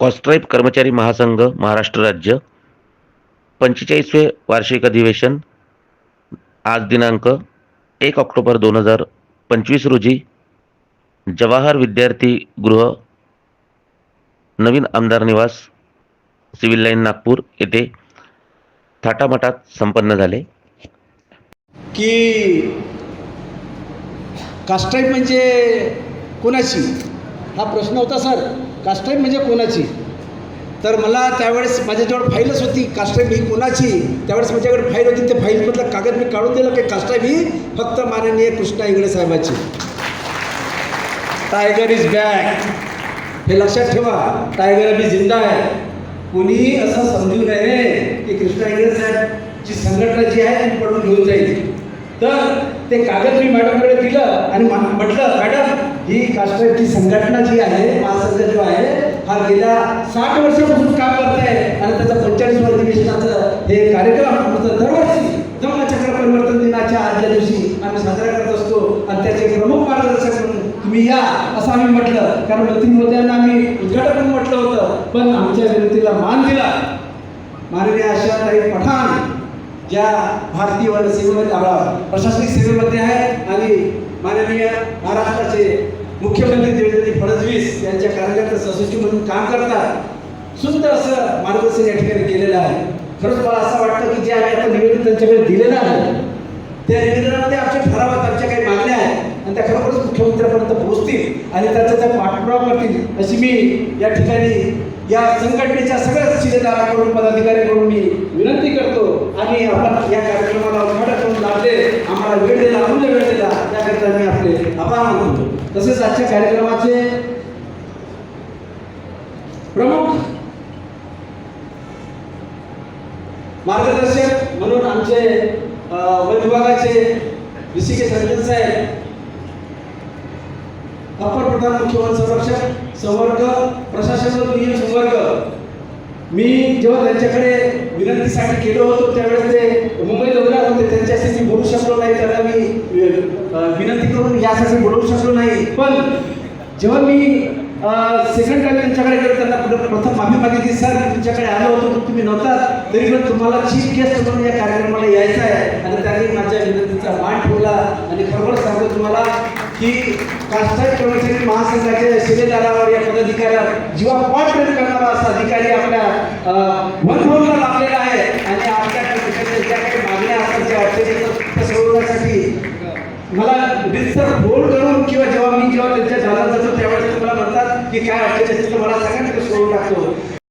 कॉस्ट्राईप कर्मचारी महासंघ महाराष्ट्र राज्य पंचेचाळीसवे वार्षिक अधिवेशन आज दिनांक एक ऑक्टोबर दोन हजार पंचवीस रोजी जवाहर विद्यार्थी गृह नवीन आमदार निवास सिव्हिल लाईन नागपूर येथे थाटामाटात संपन्न झाले. की कास्टाईप म्हणजे कोणाशी हा प्रश्न होता सर. कास्टाईप म्हणजे कोणाची? तर मला त्यावेळेस माझ्याजवळ फाईलच होती कास्टाईप ही कोणाची? त्यावेळेस माझ्याकडे फाईल होती ते फाईलमधलं कागद मी काढून दिलं की कास्टाईप ही फक्त माननीय कृष्णा इंगळे साहेबाची. टायगर इज बॅक हे लक्षात ठेवा टायगर अभी जिंदा आहे. कोणीही असं समजू नये की कृष्णा इंगळे साहेबची संघटना जी आहे ती पडून घेऊन जाईल. तर ते कागद मी मॅडमकडे दिलं आणि मा- म्हटलं मॅडम ही कास्ट्राईटची संघटना जो आहे हा गेल्या साठ वर्षापासून काम करत आहे आणि त्याचं पंचेचाळीस अधिवेशनाचं हे कार्यक्रम आमचं दरवर्षी धम्मचक्र परिवर्तन दिनाच्या आजच्या दिवशी आम्ही साजरा करत असतो आणि त्याचे प्रमुख मार्गदर्शक म्हणून तुम्ही या असं आम्ही म्हटलं. कारण मंत्री मोदयांना आम्ही उद्घाटन म्हटलं होतं. पण आमच्या विनंतीला मान दिला. माननीय आशाताई पठाण ज्या भारतीय सेवेमध्ये आपला प्रशासनिक सेवेमध्ये आहे आणि माननीय महाराष्ट्राचे मुख्यमंत्री देवेंद्र फडणवीस यांच्या कार्यालयात सचिव म्हणून काम करतात. सुंदर असं मार्गदर्शन या ठिकाणी केलेलं आहे. खरंच मला असं वाटतं की जे आम्ही आता निवेदन त्यांच्याकडे दिलेलं आहे त्या निवेदनामध्ये आमच्या ठरावात आमच्या काही मागण्या आहेत. आणि त्या खरोखरच मुख्यमंत्र्यापर्यंत पोहोचतील आणि त्याचा त्या पाठपुरावा करतील अशी मी या ठिकाणी या संघटनेच्या सगळ्या शिलेदाराकडून पदाधिकाऱ्यांकडून मी विनंती करतो. आणि आपण या कार्यक्रमाला उद्घाटन करून लाभले आम्हाला वेळ दिला अमूल्य वेळ त्याकरिता मी आपले आभार मानतो. तसेच आजच्या कार्यक्रमाचे प्रमुख मार्गदर्शक म्हणून आमचे वन विभागाचे ऋषिके रंजन साहेब अपर प्रधान मुख्य वन संरक्षक संवर्ग प्रशासन दुय्यम संवर्ग मी जेव्हा त्यांच्याकडे विनंतीसाठी गेलो होतो त्यावेळेस ते मुंबई दौऱ्यात होते त्यांच्याशी मी बोलू शकलो नाही त्यांना मी विनंती करून यासाठी बोलवू शकलो नाही. पण जेव्हा मी सेकंड टाइम त्यांच्याकडे गेलो त्यांना पुढे प्रथम माफी मागितली सर मी तुमच्याकडे आलो होतो तुम्ही नव्हता तरी पण तुम्हाला चीफ गेस्ट म्हणून या कार्यक्रमाला यायचं आहे. आणि त्यांनी माझ्या विनंतीचा मान ठेवला आणि खरोखर सांगतो तुम्हाला की कास्टाईट कर्मचारी महासंघाच्या शिलेदारावर या पदाधिकाऱ्यावर जीवापाड प्रेम करणारा असा अधिकारी आपल्या वनभवनला वनभवनाला लाभलेला आहे. आणि आपल्या ज्या काही मागण्या असतात ज्या अडचणी सोडवण्यासाठी मला रितसर फोन करून किंवा जेव्हा मी जेव्हा त्यांच्या झाला जातो त्यावेळेस ते मला म्हणतात की काय अडचणी असतील तर मला सगळ्यांकडे सोडून टाकतो.